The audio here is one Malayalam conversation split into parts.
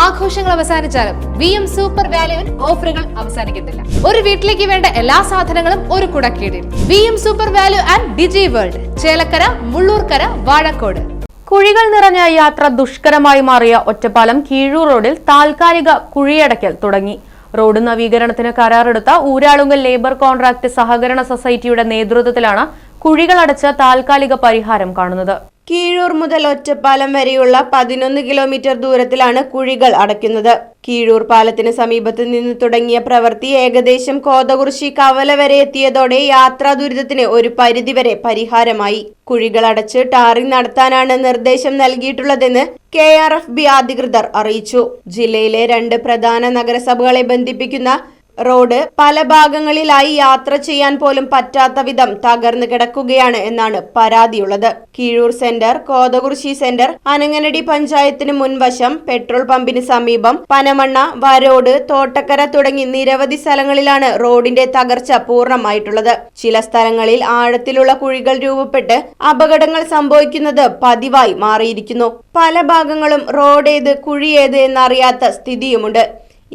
ആഘോഷങ്ങൾ അവസാനിച്ചാലും വി എം സൂപ്പർ വാല്യുവിൽ ഓഫറുകൾ അവസാനിക്കുന്നില്ല. ഒരു വീട്ടിലേക്ക് വേണ്ട എല്ലാ സാധനങ്ങളും ഒരു കുടക്കീടിൽ. V M super value and digi world Chelakkara Mullurkara Vazhakode. കുഴികൾ നിറഞ്ഞ യാത്ര ദുഷ്കരമായി മാറിയ ഒറ്റപ്പാലം കീഴൂർ റോഡിൽ താൽക്കാലിക കുഴിയടയ്ക്കൽ തുടങ്ങി. റോഡ് നവീകരണത്തിന് കരാറെടുത്ത ഊരാളുങ്കൽ ലേബർ കോൺട്രാക്ട് സഹകരണ സൊസൈറ്റിയുടെ നേതൃത്വത്തിലാണ് കുഴികളടച്ച് താൽക്കാലിക പരിഹാരം കാണുന്നത്. കീഴൂർ മുതൽ ഒറ്റപ്പാലം വരെയുള്ള പതിനൊന്ന് കിലോമീറ്റർ ദൂരത്തിലാണ് കുഴികൾ അടയ്ക്കുന്നത്. കീഴൂർ പാലത്തിന് സമീപത്ത് നിന്ന് തുടങ്ങിയ പ്രവൃത്തി ഏകദേശം കോതകുറിശി കവല വരെ എത്തിയതോടെ യാത്രാ ദുരിതത്തിന് ഒരു പരിധിവരെ പരിഹാരമായി. കുഴികൾ അടച്ച് ടാറിംഗ് നടത്താനാണ് നിർദ്ദേശം നൽകിയിട്ടുള്ളതെന്ന് കെ ആർ എഫ് ബി അധികൃതർ അറിയിച്ചു. ജില്ലയിലെ രണ്ട് പ്രധാന നഗരസഭകളെ ബന്ധിപ്പിക്കുന്ന റോഡ് പല ഭാഗങ്ങളിലായി യാത്ര ചെയ്യാൻ പോലും പറ്റാത്ത വിധം തകർന്നു കിടക്കുകയാണ് എന്നാണ് പരാതിയുള്ളത്. കീഴൂർ സെന്റർ കോതകുറിശി സെന്റർ അനങ്ങനടി പഞ്ചായത്തിന് മുൻവശം പെട്രോൾ പമ്പിന് സമീപം പനമണ്ണ വരോട് തോട്ടക്കര തുടങ്ങി നിരവധി സ്ഥലങ്ങളിലാണ് റോഡിന്റെ തകർച്ച പൂർണമായിട്ടുള്ളത്. ചില സ്ഥലങ്ങളിൽ ആഴത്തിലുള്ള കുഴികൾ രൂപപ്പെട്ട് അപകടങ്ങൾ സംഭവിക്കുന്നത് പതിവായി മാറിയിരിക്കുന്നു. പല ഭാഗങ്ങളും റോഡേത് കുഴിയേത് എന്നറിയാത്ത സ്ഥിതിയുമുണ്ട്.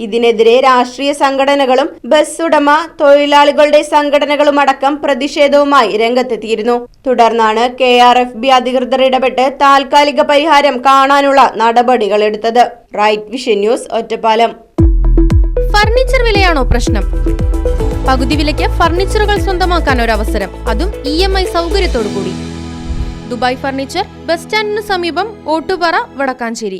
ഇതിനെതിരെ രാഷ്ട്രീയ സംഘടനകളും ബസ് ഉടമ തൊഴിലാളികളുടെ സംഘടനകളും അടക്കം പ്രതിഷേധവുമായി രംഗത്തെത്തിയിരുന്നു. തുടർന്നാണ് കെ ആർ എഫ് ബി അധികൃതർ ഇടപെട്ട് താൽക്കാലിക പരിഹാരം കാണാനുള്ള നടപടികൾ എടുത്തത്. Right Vision News Ottappalam. Furniture വിലയാണോ പ്രശ്നം? പകുതി വിലയ്ക്ക് ഫർണിച്ചറുകൾ സ്വന്തമാക്കാൻ ഒരു അവസരം അതും ഇ എം ഐ സൗകര്യത്തോടു കൂടി ദുബായ് ഫർണിച്ചർ ബസ് സ്റ്റാൻഡിന് സമീപം ഓട്ടുപാറ വടക്കാഞ്ചേരി.